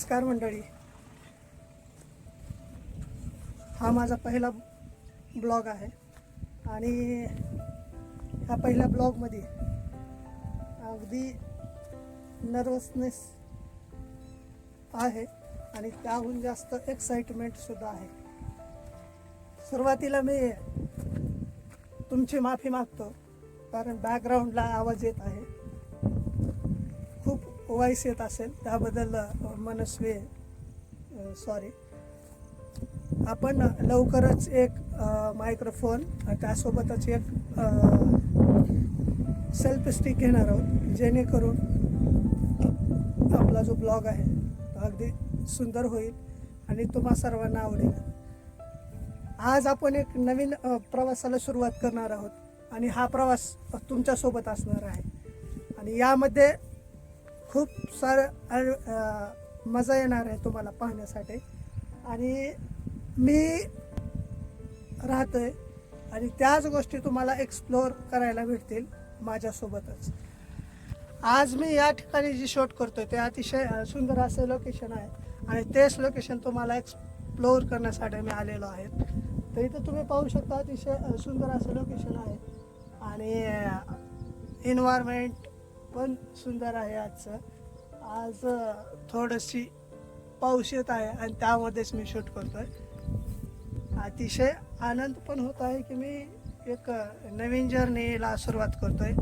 नमस्कार मंडळी. हा माझा पहिला ब्लॉग आहे. आणि ह्या पहिल्या ब्लॉगमध्ये अगदी नर्वसनेस आहे आणि त्याहून जास्त एक्साइटमेंटसुद्धा आहे. सुरुवातीला मी तुमची माफी मागतो कारण बॅकग्राऊंडला आवाज येत आहे. वॉईस वॉइस येत असेल त्याबद्दल मनस्वे मनस्वी सॉरी आपण लवकरच एक मायक्रोफोन त्यासोबतच एक सेल्फ स्टिक घेणार आहोत जेणेकरून आपला जो ब्लॉग आहे तो अगदी सुंदर होईल आणि तुम्हा सर्वांना आवडेल. आज आपण एक नवीन प्रवासाला सुरुवात करणार आहोत आणि हा प्रवास तुमच्यासोबत असणार आहे. आणि यामध्ये खूप सारं मजा येणार आहे तुम्हाला पाहण्यासाठी. आणि मी राहतो आहे आणि त्याच गोष्टी तुम्हाला एक्सप्लोअर करायला भेटतील माझ्यासोबतच. आज मी या ठिकाणी जी शूट आहे ते अतिशय सुंदर असं लोकेशन आहे. आणि तेच लोकेशन तुम्हाला एक्सप्लोअर करण्यासाठी मी आलेलो आहे. तर इथं तुम्ही पाहू शकता अतिशय सुंदर असं लोकेशन आहे. आणि एन्व्हायरमेंट पण सुंदर आहे आजचं. आज थोडीशी पाऊस येत आहे आणि त्यामध्येच मी शूट करतोय. अतिशय आनंद पण होत आहे की मी एक नवीन जर्नीला सुरुवात करतोय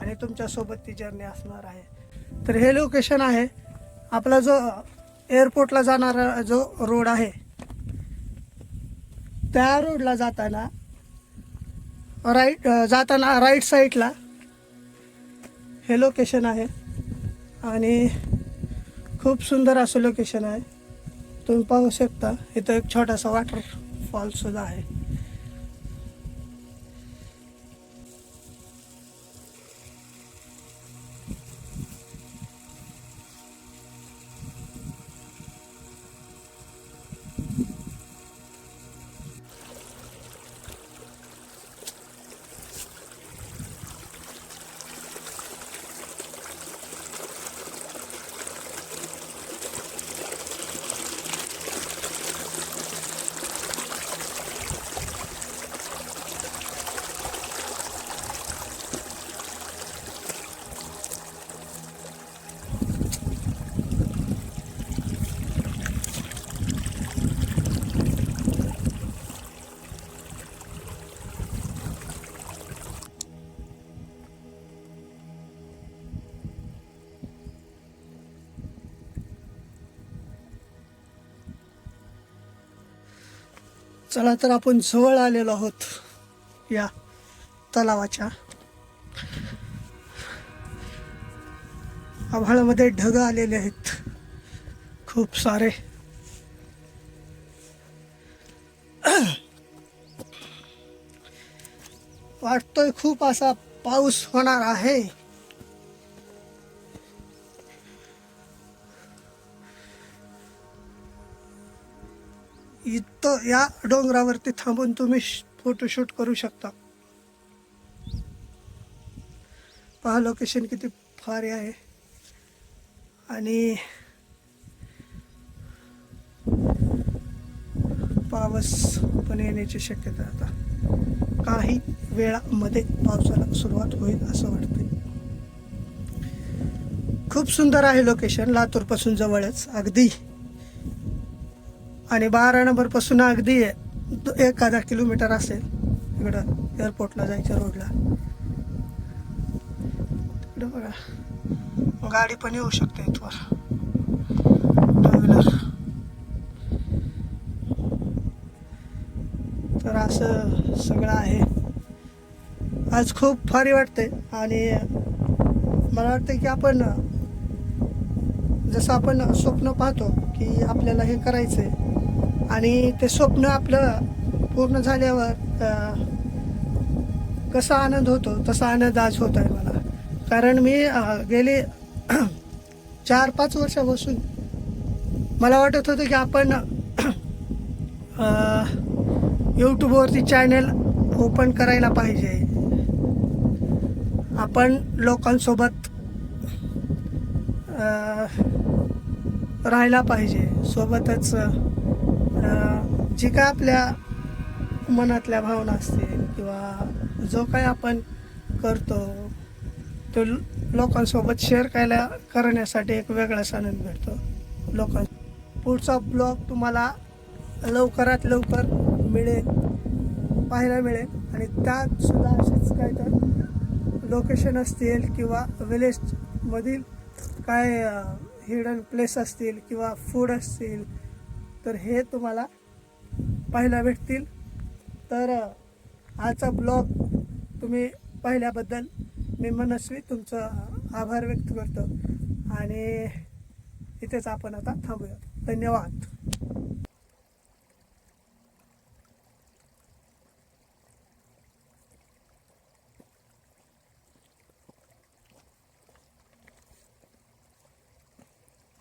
आणि तुमच्यासोबत ती जर्नी असणार आहे. तर हे लोकेशन आहे. आपला जो एअरपोर्टला जाणारा जो रोड आहे त्या रोडला जाताना राईट जाताना राईट साईडला हे लोकेशन आहे. आणि खूप सुंदर असं लोकेशन आहे. तुम्ही पाहू शकता. इथं एक छोटासा वॉटरफॉल सुद्धा आहे. चला तर आपण जवळ आलेलो आहोत या तलावाच्या. आभाळामध्ये ढग आलेले आहेत. खूप सारे. वाटतोय खूप असा पाऊस होणार आहे. इथं या डोंगरावरती थांबून तुम्ही फोटोशूट करू शकता. पहा लोकेशन किती भारी आहे. आणि पावस पण येण्याची शक्यता आता. काही वेळामध्ये पावसाला सुरुवात होईल असं वाटतं खूप सुंदर आहे लोकेशन लातूरपासून जवळच. अगदी आणि बारा नंबरपासून अगदी एखादा किलोमीटर असेल इकडं एअरपोर्टला जायच्या रोडला तिकडं बघा. गाडी पण येऊ शकते इथवर. टू व्हीलर तर असं सगळं आहे. आज खूप भारी वाटते आणि मला वाटतं की आपण जसं आपण स्वप्न पाहतो की आपल्याला हे करायचं आहे आणि ते स्वप्न आपलं पूर्ण झाल्यावर कसा आनंद होतो तसा आनंद आज होत आहे मला. कारण मी गेले चार पाच वर्षापासून मला वाटत होतं की आपण यूट्यूबवरती चॅनल ओपन करायला पाहिजे. आपण लोकांसोबत राहायला पाहिजे. सोबतच जी काय आपल्या मनातल्या भावना असतील किंवा जो काय आपण करतो तो लोकांसोबत शेअर करायला करण्यासाठी एक वेगळाच आनंद भेटतो. लोकां पुढचा ब्लॉग तुम्हाला लवकरात लवकर मिळेल पाहायला मिळेल. आणि त्यातसुद्धा असेच काय तर लोकेशन असतील किंवा विलेजमधील काय हिडन प्लेस असतील किंवा फूड असतील तर हे तुम्हाला पाहायला भेटतील. तर आजचा ब्लॉग तुम्ही पाहिल्याबद्दल मी मनस्वी तुमचं आभार व्यक्त करतो. आणि इथेच आपण आता थांबूया धन्यवाद.